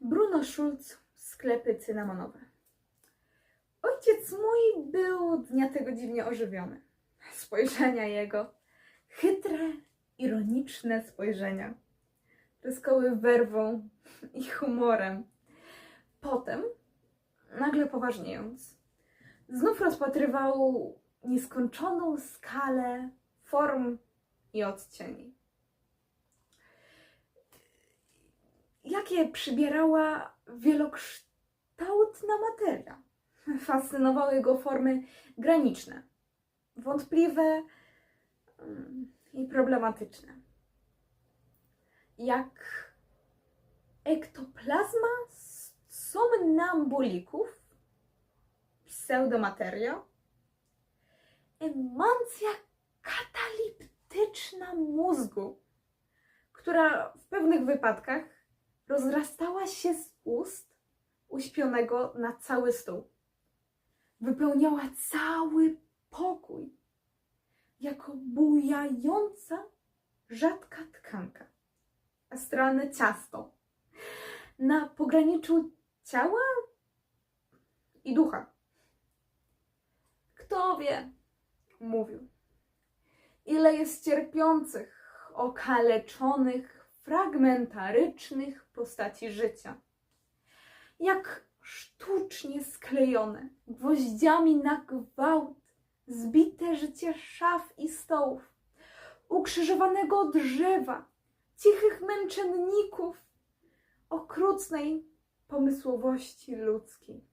Bruno Schulz, sklepy cynamonowe. Ojciec mój był dnia tego dziwnie ożywiony. Spojrzenia jego, chytre, ironiczne spojrzenia, tryskały werwą i humorem. Potem, nagle poważniejąc, znów rozpatrywał nieskończoną skalę form i odcieni. Jakie przybierała wielokształtna materia. Fascynowały go formy graniczne, wątpliwe mm, i problematyczne. Jak ektoplazma somnambulików, pseudomateria, emancja kataliptyczna mózgu, która w pewnych wypadkach rozrastała się z ust uśpionego na cały stół. Wypełniała cały pokój jako bujająca rzadka tkanka, astralne ciasto na pograniczu ciała i ducha. Kto wie, mówił, ile jest cierpiących, okaleczonych, fragmentarycznych postaci życia. Jak sztucznie sklejone, gwoździami na gwałt, zbite życie szaf i stołów, ukrzyżowanego drzewa, cichych męczenników, okrutnej pomysłowości ludzkiej.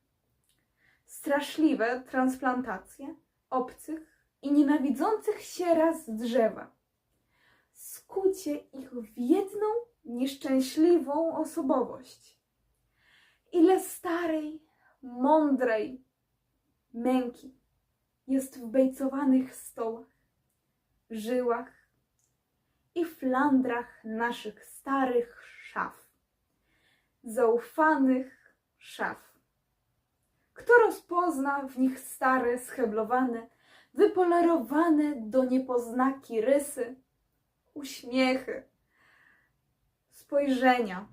Straszliwe transplantacje obcych i nienawidzących się raz drzewa. Skucie ich w jedną nieszczęśliwą osobowość. Ile starej, mądrej męki jest w bejcowanych stołach, żyłach i flandrach naszych starych szaf, zaufanych szaf. Kto rozpozna w nich stare, scheblowane, wypolerowane do niepoznaki rysy, uśmiechy, spojrzenia,